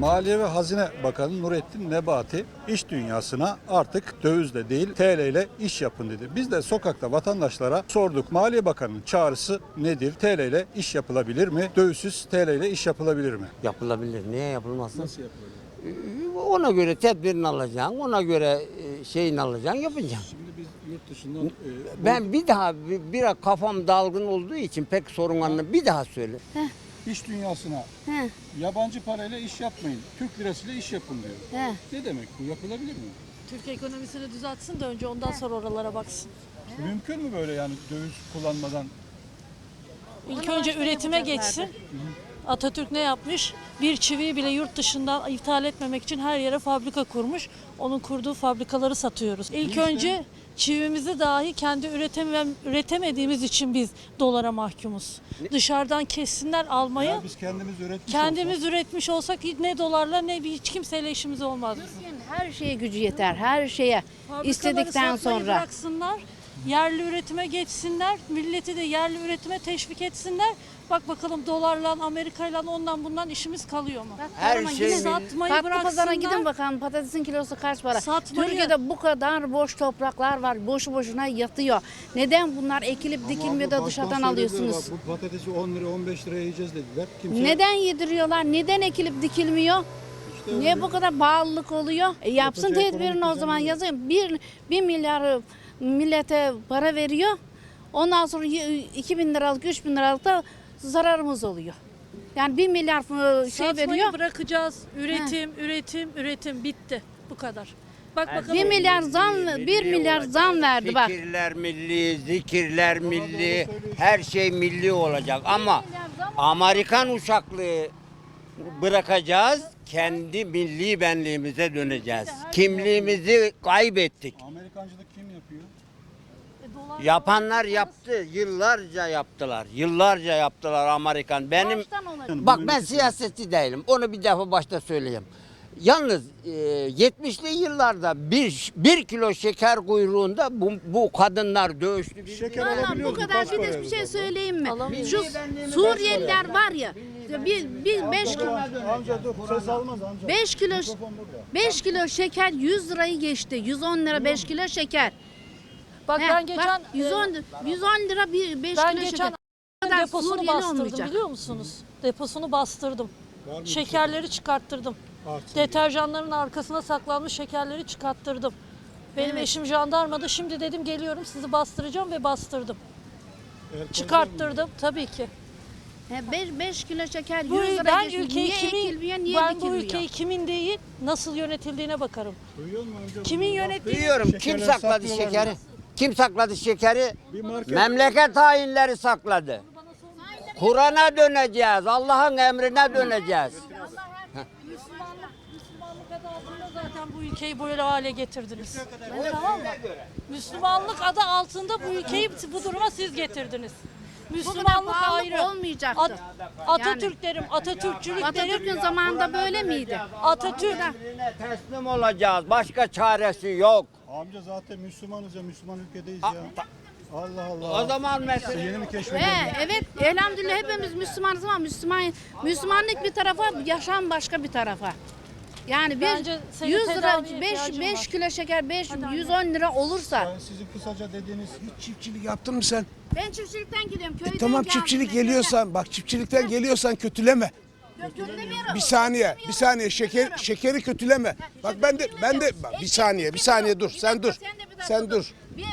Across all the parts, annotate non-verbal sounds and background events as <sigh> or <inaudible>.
Maliye ve Hazine Bakanı Nurettin Nebati iş dünyasına artık dövizle değil TL ile iş yapın dedi. Biz de sokakta vatandaşlara sorduk. Maliye Bakanı'nın çağrısı nedir? TL ile iş yapılabilir mi? Dövizsiz TL ile iş yapılabilir mi? Yapılabilir. Niye yapılmasın? Nasıl yapılabilir? Ee, Ona göre tedbirini alacaksın, ona göre e, şeyini alacaksın, yapacaksın. Şimdi biz yurt dışından e, Ben bir daha bir, bir kafam dalgın olduğu için pek sorun anlamı bir daha söyle. İş dünyasına He, yabancı parayla iş yapmayın. Türk lirasıyla iş yapın diyor. he. Ne demek bu? Yapılabilir mi? Türkiye ekonomisini düzeltsin de önce ondan sonra oralara baksın. Mümkün mü böyle yani döviz kullanmadan? İlk önce üretime geçsin. Atatürk ne yapmış? Bir çiviyi bile yurt dışından ithal etmemek için her yere fabrika kurmuş. Onun kurduğu fabrikaları satıyoruz. İlk önce çivimizi dahi kendi üretemem, üretemediğimiz için biz dolara mahkumuz. Dışarıdan kessinler almayı. Ya biz kendimiz üretmiş Kendimiz üretmiş olsak ne dolarla ne bir hiç kimseyle işimiz olmaz. Türkiye'nin her şeye gücü yeter, her şeye. Fabrikaları istedikten sonra. bıraksınlar, yerli üretime geçsinler, milleti de yerli üretime teşvik etsinler. Bak bakalım dolarla, Amerika'yla ondan bundan işimiz kalıyor mu? Her Ama şey- Satmayı Tatlı pazara gidin bakalım patatesin kilosu kaç para? Satmayı- Türkiye'de bu kadar boş topraklar var. Boşu boşuna yatıyor. Neden bunlar ekilip dikilmiyor da dışarıdan alıyorsunuz? Bu patatesi 10 lira 15 liraya yiyeceğiz dediler. Kimse Neden yediriyorlar? Neden ekilip dikilmiyor? Niye bu kadar bağlılık oluyor? E yapsın tedbirini o zaman düzen yazın. Bir, bir milyar millete para veriyor. Ondan sonra y- 2000 liralık, 3000 liralık da zararımız oluyor. Yani bir milyar e, şey Satmayı veriyor. bırakacağız. Üretim, üretim, üretim bitti. Bu kadar. Bak bakalım. Bir milyar zam, bir milyar zam verdi bak. Fikirler milli, zikirler milli, her şey milli olacak ama Amerikan uçaklığı bırakacağız, kendi milli benliğimize döneceğiz. Kimliğimizi kaybettik. Amerikancılık kim yapıyor? E, dolar- Yapanlar yaptı, yıllarca yaptılar, yıllarca yaptılar Amerikan. Benim Baştan olacak. Bak ben siyasetçi değilim. Onu bir defa başta söyleyeyim. Yalnız e, 70'li yıllarda bir, bir kilo şeker kuyruğunda bu, bu kadınlar dövüştü. Şeker Valla bu alabiliyoruz. kadar bir de bir şey söyleyeyim mi? Şu Suriyeliler var ya bir, bir beş kilo, Amca dur ses almaz amca. 5 kilo Mikrofon burada. 5 kilo şeker 100 lirayı geçti. 110 lira 5 kilo şeker. Bak He, ben geçen bak, 110 110 lira bir 5 ben kilo geçen şeker. Kadar deposunu Suriyeli bastırdım olmayacak. biliyor musunuz? Deposunu bastırdım. Şekerleri çıkarttırdım. Artsın Deterjanların arkasına saklanmış şekerleri çıkarttırdım. Benim eşim jandarmada. Şimdi dedim geliyorum sizi bastıracağım ve bastırdım. El Çıkarttırdım tabii ki. 5 5 kilo şeker Bu 100 lira ben geçmiş. ülkeyi Niye kimin ekilmiyor, niye ben bu dikilmiyor? ülkeyi kimin değil nasıl yönetildiğine bakarım. Duyuyor musun amca? Kimin yönettiğini Duyuyorum kim sakladı saklıyorlar şekeri? Kim sakladı şekeri? Memleket hainleri sakladı. Kur'an'a döneceğiz. Allah'ın emrine döneceğiz. Müslümanlık, Müslümanlık adı altında zaten bu ülkeyi böyle hale getirdiniz. Tamam mı? Müslümanlık adı altında bu ülkeyi bu duruma siz getirdiniz. Müslümanlık ayrı. olmayacaktı. At- Atatürk derim, Atatürkçülük Atatürk'ün zamanında böyle miydi? Atatürk teslim olacağız. Başka çaresi yok. Amca zaten Müslümanız ya Müslüman ülkedeyiz ya. Allah Allah. O zaman mesele Yeni mi He, keşfediyorsun? evet elhamdülillah hepimiz Müslümanız ama Müslüman Müslümanlık bir tarafa, yaşam başka bir tarafa. Yani Bence bir senin 100 lira tedaviye 5 ihtiyacın 5 var. kilo şeker 5 Hadi anne. 110 lira olursa Yani sizin kısaca dediğiniz Hiç çiftçilik yaptın mı sen? ben çiftçilikten köyden E tamam geldim, çiftçilik ben köyden- geliyorsan bak çiftçilikten geliyorsan kötüleme. Kötülemiyorum. Bir saniye, bir saniye şeker şekeri kötüleme. Bak ben de ben de bak bir saniye, bir saniye dur. Sen dur. Sen dur. Bir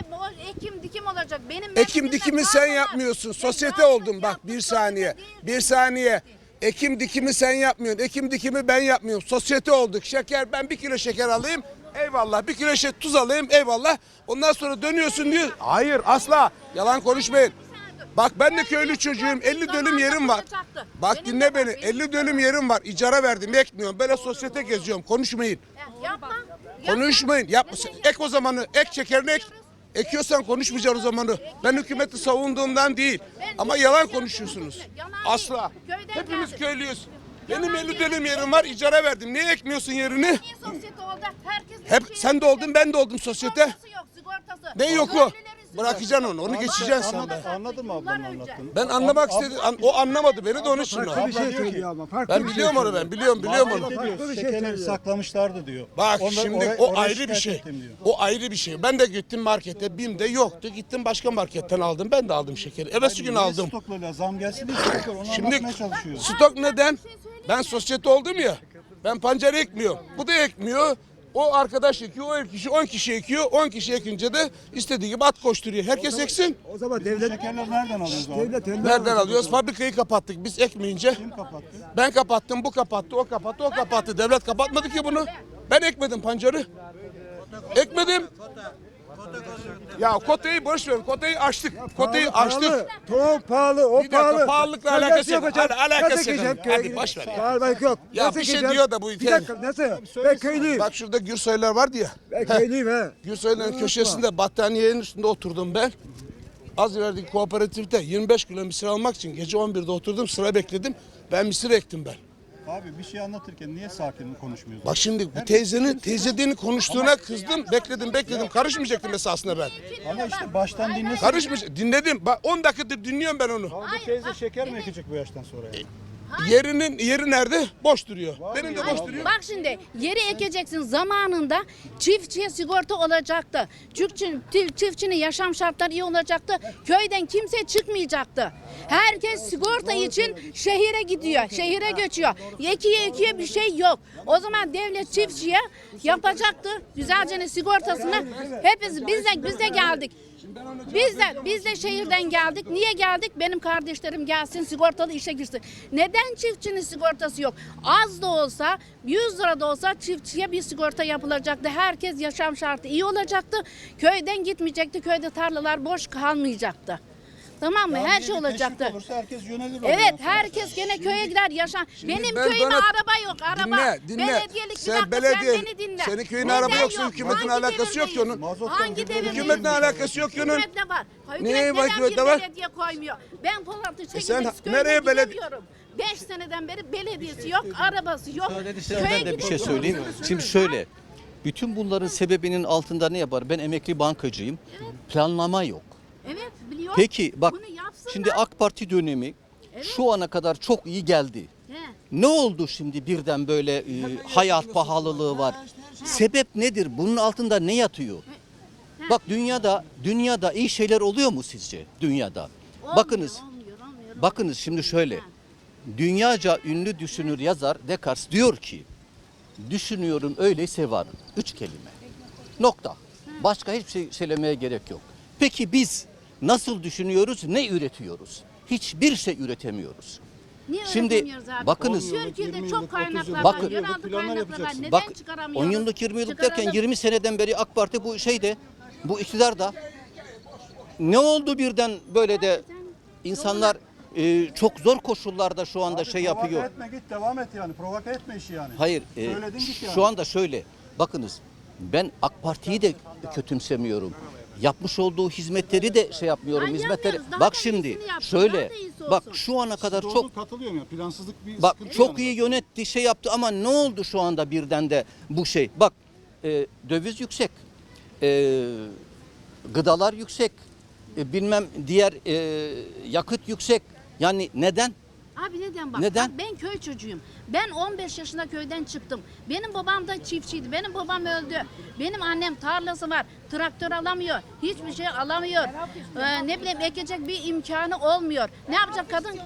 ekim dikim olacak. Benim Ekim dikimi sen yapmıyorsun. Ben Sosyete daha oldun bak yaptım, bir sosyete saniye. değil. Bir saniye. Ekim dikimi sen yapmıyorsun. Ekim dikimi ben yapmıyorum. Sosyete olduk. Şeker ben bir kilo şeker alayım. Eyvallah. Bir kilo şey, tuz alayım. Eyvallah. Ondan sonra dönüyorsun diyor. Hayır asla. Yalan konuşmayın. Bak ben de köylü çocuğum. 50 dönüm yerim var. Bak dinle beni. benim 50 dönüm yerim var. İcara verdim. Ekmiyorum. Böyle sosyete geziyorum. Konuşmayın. Konuşmayın. Yapma. Ek o zamanı. Ek şekerini ek. Ekiyorsan konuşmayacaksın o zamanı. Ben hükümeti savunduğumdan değil. Ama yalan konuşuyorsunuz. Asla. Hepimiz köylüyüz. Benim 50 değil. dönüm yerim var. icara verdim. Niye ekmiyorsun yerini? Niye sosyete oldu? Herkes Hep şey- sen de oldun ben de oldum sosyete. Sigortası yok, sigortası. Ne yoku? Köylülerin Bırakacaksın onu. Onu geçeceksin sen de. anladın mı ablanın anlattığını? Ben anlamak istedim. an- O anlamadı beni de onun için. o. Farklı bir şey söylüyor ama. Farklı Ben bir şey biliyorum onu ben. Biliyorum biliyorum onu. Diyor, Farklı bir şey şekerleri söylüyor. saklamışlardı diyor. Bak Ondan şimdi oraya- o oraya ayrı bir şikayet şey. ettim diyor. O ayrı bir şey. Ben de gittim markete. BİM'de yoktu. Gittim başka marketten aldım. Ben de aldım şekeri. Evvelsi gün Niye aldım. Stoklarla zam gelsin diye. Onu Şimdi anlatmaya çalışıyor. stok neden? Ben sosyete oldum ya. Ben pancarı ekmiyorum. Bu da ekmiyor. O arkadaş ekiyor, o kişi 10 kişi ekiyor. 10 kişi ekince de istediği gibi at koşturuyor. Herkes eksin. O zaman devlet şekerleri nereden alıyoruz abi? devlet elden Nereden alıyoruz? Fabrikayı kapattık. Biz ekmeyince. Kim kapattı? Ben kapattım, bu kapattı, o kapattı, o kapattı. Devlet kapatmadı ki bunu. Ben ekmedim pancarı. Ekmedim. Ya kotayı boş ver. Kotayı açtık. Kotayı Pahalı, açtık. Tohum pahalı, o Bir dakika, pahalı. pahalılıkla Sen alakası yok. yapacaksın? Al- alakası Nasıl yok. Hadi köyü? boş ver ya. Bağırmak yok. Ya Nasıl bir şey diyor da bu Bir ülke- dakika nasıl? Ben köylüyüm. Bak şurada Gürsoylar vardı ya. Ben köylüyüm he. <laughs> Gürsoyların köşesinde battaniyenin üstünde oturdum ben. Az ilerideki kooperatifte 25 kilo mısır almak için gece 11'de oturdum sıra bekledim. Ben mısır ektim ben. Abi bir şey anlatırken niye sakin konuşmuyorsun? Bak şimdi bu teyzenin teyzediğini konuştuğuna kızdım. Bekledim bekledim. Karışmayacaktım esasında ben. Ama işte baştan dinlesin. Karışmayacak. Dinledim. Bak 10 dakikadır dinliyorum ben onu. Abi teyze şeker mi ekecek bu yaştan sonra? ya? Yerinin yeri nerede? Boş duruyor. Benim de boş duruyor. Bak şimdi yeri ekeceksin zamanında çiftçiye sigorta olacaktı. Çiftçi, çiftçinin yaşam şartları iyi olacaktı. Köyden kimse çıkmayacaktı. Herkes sigorta için şehire gidiyor. Şehire göçüyor. Ekiye ekiye bir şey yok. O zaman devlet çiftçiye yapacaktı. Güzelce sigortasını. Hepimiz biz de, biz de geldik. Biz de biz de şehirden geldik. Niye geldik? Benim kardeşlerim gelsin sigortalı işe girsin. Neden çiftçinin sigortası yok? Az da olsa 100 lira da olsa çiftçiye bir sigorta yapılacaktı. Herkes yaşam şartı iyi olacaktı. Köyden gitmeyecekti. Köyde tarlalar boş kalmayacaktı. Tamam mı? Her şey olacaktı. Olursa herkes yönelir oraya. Evet herkes gene köye gider yaşan. Benim ben köyüme bana- araba yok araba. Dinle, dinle. Belediyelik Sen bir dakika belediye- sen beni dinle. senin köyün Neden araba yoksa yok? hükümetin Hangi alakası yok ki devirdeyiz? onun. Mazottan Hangi devirdeyiz? Hükümetle alakası yok ki onun. Hükümetle var. Hükümet Neye neden hükümetle bir var? belediye koymuyor? Ben Polatlı sen çekilmek nereye belediye- 5 seneden beri belediyesi yok, arabası yok. Ben de bir şey söyleyeyim. Şimdi şöyle. Bütün bunların sebebinin altında ne yapar? Ben emekli bankacıyım. Planlama yok. Evet biliyorum. Peki bak Bunu yapsınlar. şimdi AK Parti dönemi şu ana kadar çok iyi geldi. He. Ne oldu şimdi birden böyle e, hayat pahalılığı var? Sebep nedir? Bunun altında ne yatıyor? Bak dünyada dünyada iyi şeyler oluyor mu sizce dünyada? Olmuyor, Bakınız. olmuyor, olmuyor. Bakınız şimdi şöyle. Dünyaca ünlü düşünür yazar Descartes diyor ki düşünüyorum öyleyse var. Üç kelime. Nokta. Başka hiçbir şey söylemeye gerek yok. Peki biz nasıl düşünüyoruz, ne üretiyoruz? Hiçbir şey üretemiyoruz. Niye Şimdi abi? bakınız- Türkiye'de çok kaynaklar Bakın- var. Yeraltı Planlar kaynaklar var. Neden Bak 10 çıkaramıyoruz? yıllık 20 yıllık derken Çıkaralım. 20 seneden beri AK Parti bu şeyde bu iktidarda ne oldu birden böyle de insanlar e, çok zor koşullarda şu anda Abi şey provoke yapıyor. etme git devam et yani. Provoke etme işi yani. Hayır, e, Söyledin git yani. şu anda şöyle. Bakınız, ben AK Parti'yi de kötümsemiyorum. Yapmış olduğu hizmetleri de şey yapmıyorum. Ay, hizmetleri. yapmıyoruz. Daha Bak da şimdi iyisini şöyle. daha da iyisi Bak olsun. şu ana kadar Doğru, çok katılıyorum ya. Plansızlık bir bak sıkıntı çok iyi yönetti, şey yaptı ama ne oldu şu anda birden de bu şey? Bak e, döviz yüksek. E, gıdalar yüksek. e, bilmem diğer e, yakıt yüksek. Yani neden? Abi neden bak? Neden? bak ben köy çocuğuyum. Ben 15 yaşında köyden çıktım. Benim babam da çiftçiydi. Benim babam öldü. Benim annem tarlası var. Traktör alamıyor. Hiçbir şey alamıyor. Ee, ne bileyim ekecek bir imkanı olmuyor. Ne yapacak kadın?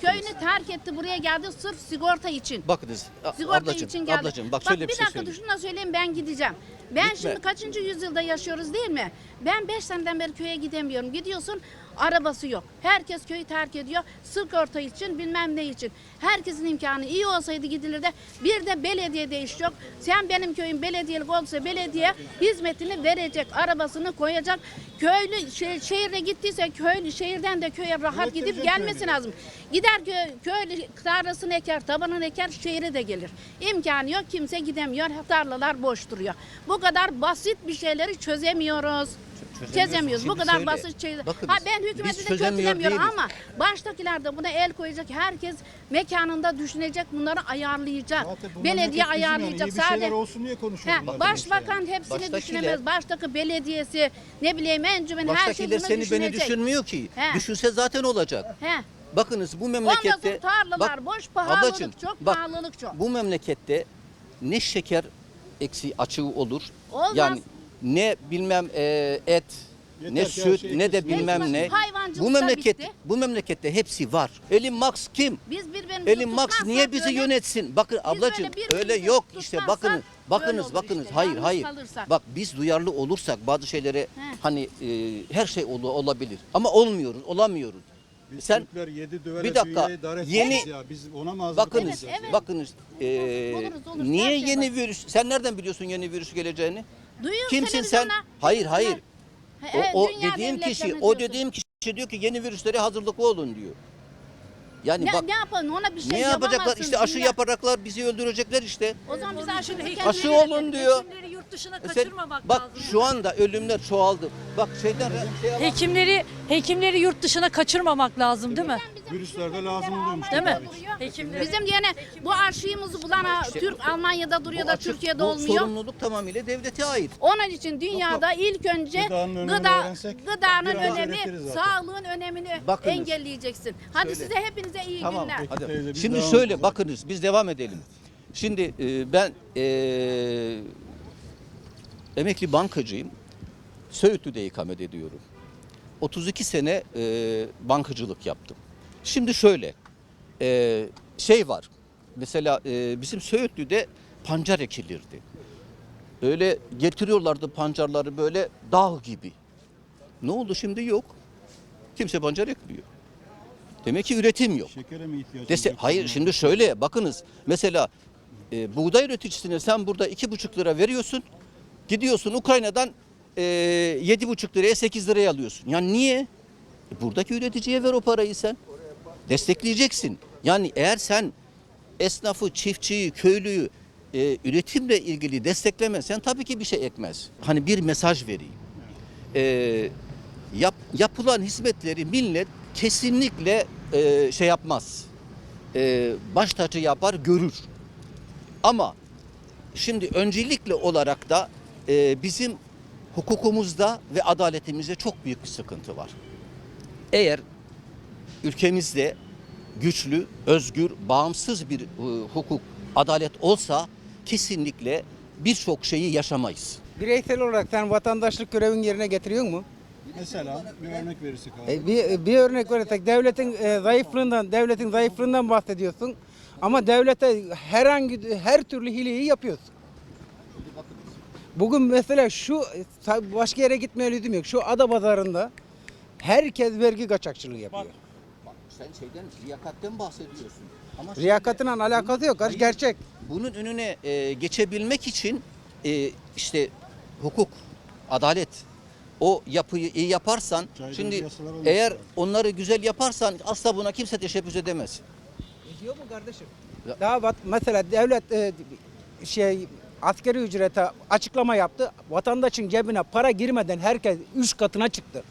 Köyünü terk etti buraya geldi sırf sigorta için. Bakınız a- Sigorta ablacığım, için geldi. ablacığım bak şöyle bir, bir şey dakika söyleyeyim. şunu da söyleyeyim ben gideceğim. Ben Gitme. şimdi kaçıncı yüzyılda yaşıyoruz değil mi? Ben 5 seneden beri köye gidemiyorum. Gidiyorsun arabası yok. Herkes köyü terk ediyor. Sigorta için bilmem ne için. Herkesin imkanı iyi olsaydı gidilirdi. Bir de belediyede iş yok. Sen benim köyüm belediyelik olsa belediye hizmetini verecek. Arabasını koyacak. Köylü şe- şehirde gittiyse köylü şehirden de köye rahat gidip gelmesi lazım. Gider kö, köylü tarlasını eker, tabanını eker, şehire de gelir. İmkanı yok, kimse gidemiyor, tarlalar boş duruyor. Bu kadar basit bir şeyleri çözemiyoruz. Çözemiyoruz. Bu kadar basit şey. bakınız, Ha ben hükümeti de kötülemiyorum ama baştakiler de buna el koyacak. Herkes mekanında düşünecek, bunları ayarlayacak. Belediye yani. ayarlayacak. Şeyler Sadece olsun diye bunlar başbakan hepsini Baştakiler- düşünemez. Baştaki belediyesi, ne bileyim encümen her şey bunu seni düşünecek. beni düşünmüyor ki. He. Düşünse zaten olacak. He. Bakınız bu memlekette... tarlalar boş, pahalılık ablacığım, çok, bak, pahalılık çok. Bu memlekette ne şeker eksi açığı olur. Olmaz. Yani ne bilmem e, et, Yeter ne ki her süt, şey ne de bilmem Hepsi ne. hayvancılık Bu da memleket bitti. bu memlekette hepsi var. Elin Max kim? Biz birbirimizi Elin Max tutmazsak niye bizi öyle- yönetsin? Bakın ablacığım birbirimizi öyle yok işte tutmazsak bakınız böyle bakınız olur bakınız işte, hayır yalnız hayır. kalırsak. Bak biz duyarlı olursak bazı şeylere hani e, her şey ol- olabilir ama olmuyoruz, olamıyoruz. Biz Sen Türkler yedi dövele bir dakika, dünyayı dar yeni- ya. Biz ona mı Bakınız, olacağız ya? bakınız. eee, Oluruz, oluruz. niye Her şey yeni var. virüs? Sen nereden biliyorsun yeni virüs geleceğini? Duyuyoruz Kimsin sen? televizyonda. Hayır, hayır. O, he, o dünya dediğim kişi, devletlerini o diyorsun. dediğim kişi diyor ki yeni virüslere hazırlıklı olun diyor. Yani Ne, bak ne yapalım ona bir şey ne yapacaklar? yapamazsın İşte aşı dünya. yapacaklar, bizi öldürecekler işte. O zaman biz aşı Aşı olun diyor. Dışına E sen- kaçırmamak bak lazım. şu anda ölümler çoğaldı. Bak şeyden şey Hekimleri hekimleri yurt dışına kaçırmamak lazım değil mi? Virüslerde lazım oluyormuş. Değil mi? Hekimleri Bizim yine bu aşıyımızı bulan ha, Türk Almanya'da duruyor bu da açık- Türkiye'de bu olmuyor. sorumluluk tamamıyla devlete ait. Onun için dünyada ilk önce Gıdanın önemini gıda öğrensek gıdanın önemi, öğretiriz zaten. sağlığın önemini Bakınız. engelleyeceksin. Hadi size hepinize iyi Tamam. günler. Hadi. teyze, biz Şimdi devam şöyle bakınız biz devam edelim. Şimdi e, ben e, emekli bankacıyım. Söğütlü'de ikamet ediyorum. 32 sene e, bankacılık yaptım. Şimdi şöyle e, şey var. Mesela e, bizim Söğütlü'de pancar ekilirdi. Öyle getiriyorlardı pancarları böyle dağ gibi. Ne oldu şimdi yok. Kimse pancar ekmiyor. Demek ki üretim yok. Şekere mi ihtiyacımız Dese, yok? hayır şimdi şöyle bakınız mesela e, buğday üreticisine sen burada iki buçuk lira veriyorsun gidiyorsun Ukrayna'dan e, yedi buçuk liraya sekiz liraya alıyorsun. Yani niye? E, buradaki üreticiye ver o parayı sen. Destekleyeceksin. Yani eğer sen esnafı, çiftçiyi, köylüyü e, üretimle ilgili desteklemezsen tabii ki bir şey ekmez. Hani bir mesaj vereyim. E, yap, yapılan hizmetleri millet kesinlikle e, şey yapmaz. E, baş tacı yapar, görür. Ama şimdi öncelikli olarak da e, bizim hukukumuzda ve adaletimizde çok büyük bir sıkıntı var. Eğer ülkemizde güçlü, özgür, bağımsız bir e, hukuk, adalet olsa kesinlikle birçok şeyi yaşamayız. Bireysel olarak sen vatandaşlık görevin yerine getiriyor mu? Mesela bir örnek verirsek abi. E, bir, bir örnek verirsek devletin e, zayıflığından, devletin zayıflığından bahsediyorsun. Ama devlete herhangi her türlü hileyi yapıyorsun. Bugün mesela şu başka yere gitmeye lüzum yok. Şu ada pazarında herkes vergi kaçakçılığı yapıyor. Sen şeyden liyakatten bahsediyorsun. Ama Riyakatla alakası yok. Hayır. Gerçek. bunun önüne e, geçebilmek için e, işte hukuk, adalet o yapıyı iyi yaparsan Caydırıcı şimdi yasalar olması eğer lazım. onları güzel yaparsan asla buna kimse teşebbüs edemez. Ediyor mu kardeşim? Ya- Daha bak mesela devlet e, şey askeri ücrete açıklama yaptı. Vatandaşın cebine para girmeden herkes üç katına çıktı.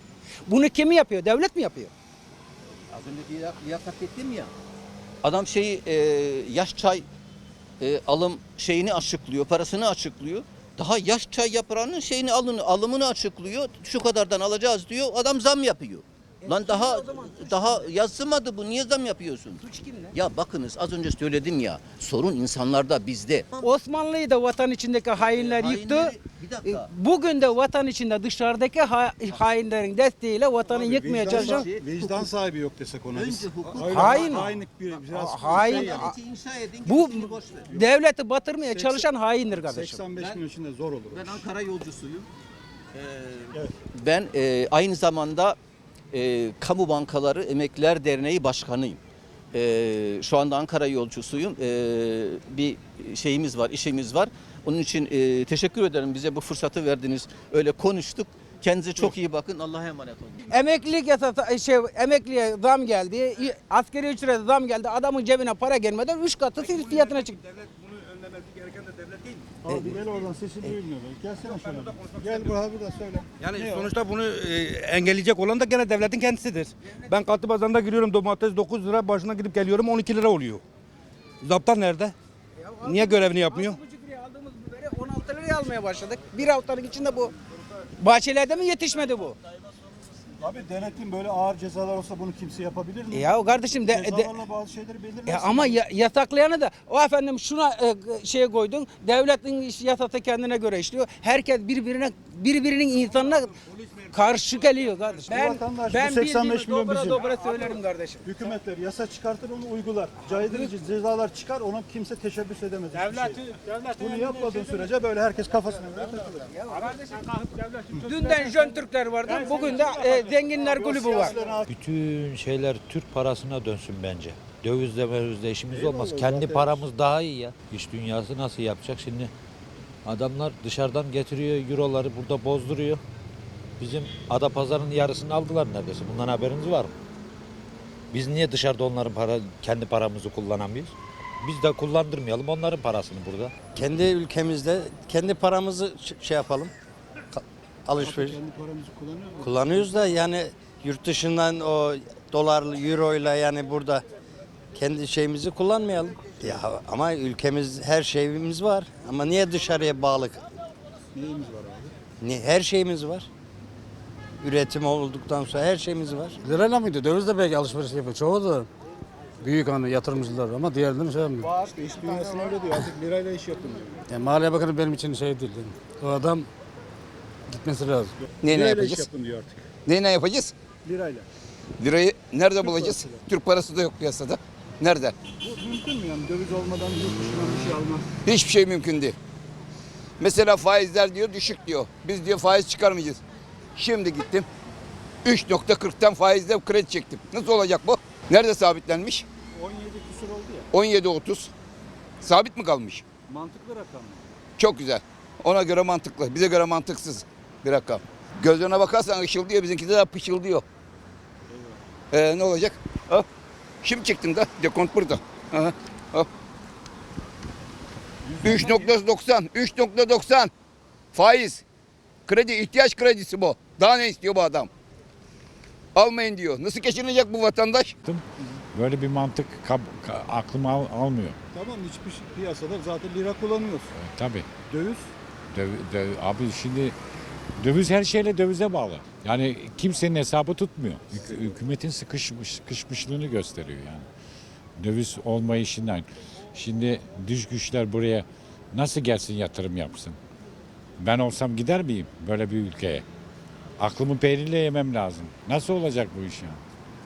Bunu kim yapıyor? Devlet mi yapıyor? Az önce liyak- liyakat ettim ya. Adam şeyi e, yaş çay e, alım şeyini açıklıyor, parasını açıklıyor. Daha yaş çay yaprağının şeyini alın, alımını açıklıyor. Şu kadardan alacağız diyor. Adam zam yapıyor. Lan daha daha yazılmadı bu. Niye zam yapıyorsun? Suç kimde? Ya bakınız az önce söyledim ya. Sorun insanlarda bizde. Osmanlı'yı da vatan içindeki hainler yıktı. Hainleri- bir dakika. E, Bugün de vatan içinde dışarıdaki ha- hainlerin desteğiyle vatanı Abi, yıkmaya çalışan Vicdan sahibi yok desek ona biz. Önce hukuk- Öyle Hain. Hainlik bir, biraz Hain- şey yani. Adaleti inşa edin. bu gerisini boş ver. devleti batırmaya çalışan haindir kardeşim. 85 Ben- gün içinde zor olur. Ben Ankara yolcusuyum. Ee, Evet. Ben e, aynı zamanda e, Kamu Bankaları Emekliler Derneği Başkanıyım. E, şu anda Ankara yolcusuyum. E, bir şeyimiz var, işimiz var. Onun için e, teşekkür ederim bize bu fırsatı verdiniz. Öyle konuştuk. Kendinize çok iyi bakın. Allah'a emanet olun. Emeklilik yasası şey emekliye zam geldi. Askeri ücrete zam geldi. Adamın cebine para gelmeden 3 katı fiyatına çıktı. Devlet bunu önlemesi gereken de devlet değil mi? Abi gel oradan sesi duyulmuyor. Gelsene şöyle. Gel burada burada söyle. Yani sonuçta bunu e, engelleyecek olan da gene devletin kendisidir. Ben katlı pazarında giriyorum domates 9 lira başına gidip geliyorum 12 lira oluyor. Zaptar nerede? Niye görevini yapmıyor? 6,5 liraya aldığımız biberi 16 liraya almaya başladık. Bir haftanın içinde bu. Bahçelerde mi yetişmedi bu? Abi denetim böyle ağır cezalar olsa bunu kimse yapabilir mi? E Ya kardeşim de, de Cezalarla bazı şeyleri belirlersin. Ya ama ya, yasaklayanı da o efendim şuna e, şeye koydun. Devletin iş- yasası kendine göre işliyor. Herkes birbirine birbirinin insanına karşı geliyor kardeşim. Ben vatandaş, bu ben 85 bildiğimi milyon dobra bizim. dobra söylerim kardeşim. Hükümetler yasa çıkartır onu uygular. Caydırıcı cezalar çıkar ona kimse teşebbüs edemez. hiçbir şey. Bunu yapmadığın sürece böyle herkes kafasına göre takılır. Dünden Jön Türkler vardı. Bugün de e, Zenginler Kulübü var. Bütün şeyler Türk parasına dönsün bence. Dövizle mevizle işimiz olmaz. Kendi paramız daha iyi ya. İş dünyası nasıl yapacak şimdi? Adamlar dışarıdan getiriyor euroları burada bozduruyor. Bizim ada pazarının yarısını aldılar neredeyse. Bundan haberiniz var mı? Biz niye dışarıda onların para, kendi paramızı kullanamıyoruz? Biz de kullandırmayalım onların parasını burada. Kendi ülkemizde kendi paramızı şey yapalım. Alışveriş. Kendi paramızı kullanıyoruz. Kullanıyoruz da yani yurt dışından o dolarlı, euroyla yani burada kendi şeyimizi kullanmayalım. Ya ama ülkemiz her şeyimiz var. Ama niye dışarıya bağlı? Neyimiz var abi? Niye? Her şeyimiz var. Üretim olduktan sonra her şeyimiz var. Lirayla mıydı? Dövizle belki alışveriş yapıyor. Çoğu da büyük hani yatırımcılar ama diğerlerini şey yapmıyor. İş dünyasına öyle diyor artık lirayla iş yapın diyor. Yani Maliye Bakanı benim için şey değil. Yani. O adam gitmesi lazım. Neyle lirayla iş yapacağız? yapın diyor artık. Neyle yapacağız? Lirayla. Lirayı nerede bulacağız? Türk parası da yok piyasada. Nerede? Bu mümkün mü yani döviz olmadan yurt dışından bir şey almak? Hiçbir şey mümkün değil. Mesela faizler diyor düşük diyor. Biz diyor faiz çıkarmayacağız. Şimdi gittim. 3.40'tan faizle kredi çektim. Nasıl olacak bu? Nerede sabitlenmiş? 17 küsur oldu ya. 17.30. Sabit mi kalmış? Mantıklı rakam mı? Çok güzel. Ona göre mantıklı. Bize göre mantıksız bir rakam. Gözlerine bakarsan ışıldıyor. Bizimki de pışıldıyor. Ee, ne olacak? Ha? Şimdi çıktın da dekont burada. Aha. Ha. 3.90. 3.90. Faiz. Kredi ihtiyaç kredisi bu. Daha ne istiyor bu adam? Almayın diyor. Nasıl geçinecek bu vatandaş? Böyle bir mantık aklıma almıyor. Tamam hiçbir şey- piyasada zaten lira kullanıyoruz. Tabii. Döviz abi şimdi döviz her şeyle dövize bağlı. Yani kimsenin hesabı tutmuyor. hükümetin sıkışmış, sıkışmışlığını gösteriyor yani. Döviz olmayışından. Şimdi dış güçler buraya nasıl gelsin yatırım yapsın? Ben olsam gider miyim böyle bir ülkeye? Aklımı peynirle yemem lazım. Nasıl olacak bu iş yani?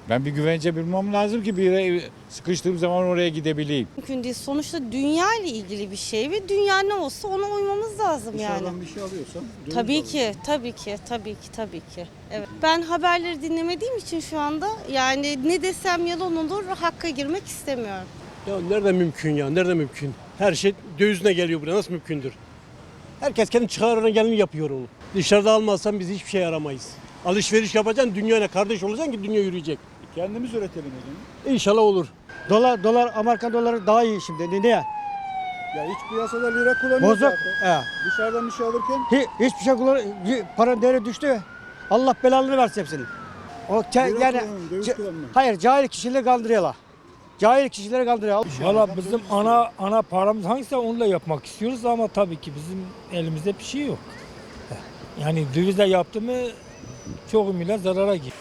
Ben bir güvence bilmem lazım ki bir yere sıkıştığım zaman oraya gidebileyim. Mümkün değil. Sonuçta dünya ile ilgili bir şey ve dünya ne olsa ona uymamız lazım dışarıdan bir şey alıyorsan Tabii ki, tabii ki, tabii ki, tabii ki. Evet. Ben haberleri dinlemediğim için şu anda yani ne desem yalan olur, hakka girmek istemiyorum. Ya nerede mümkün ya? Nerede mümkün? Her şey dövizine geliyor buraya. Nasıl mümkündür? Herkes kendi çıkarına geleni yapıyor onu. Dışarıda almazsan biz hiçbir şey yaramayız. Alışveriş yapacaksın, dünyayla kardeş olacaksın ki dünya yürüyecek. Kendimiz üretelim o zaman. İnşallah olur. Dolar, dolar, Amerikan doları daha iyi şimdi. Niye? Ya iç piyasada lira kullanıyoruz Bozuk. zaten. He. Dışarıdan bir şey alırken Hi- hiçbir şey kullan, para değeri düştü. Allah belalını versin hepsini. O ke- lira yani döviz ce- hayır cahil kişileri kandırıyorlar. Cahil kişileri kandırıyorlar. Valla bizim ana ana paramız hangisi onunla yapmak istiyoruz ama tabii ki bizim elimizde bir şey yok. Yani dövizle yaptı mı çok millet zarara giriyor.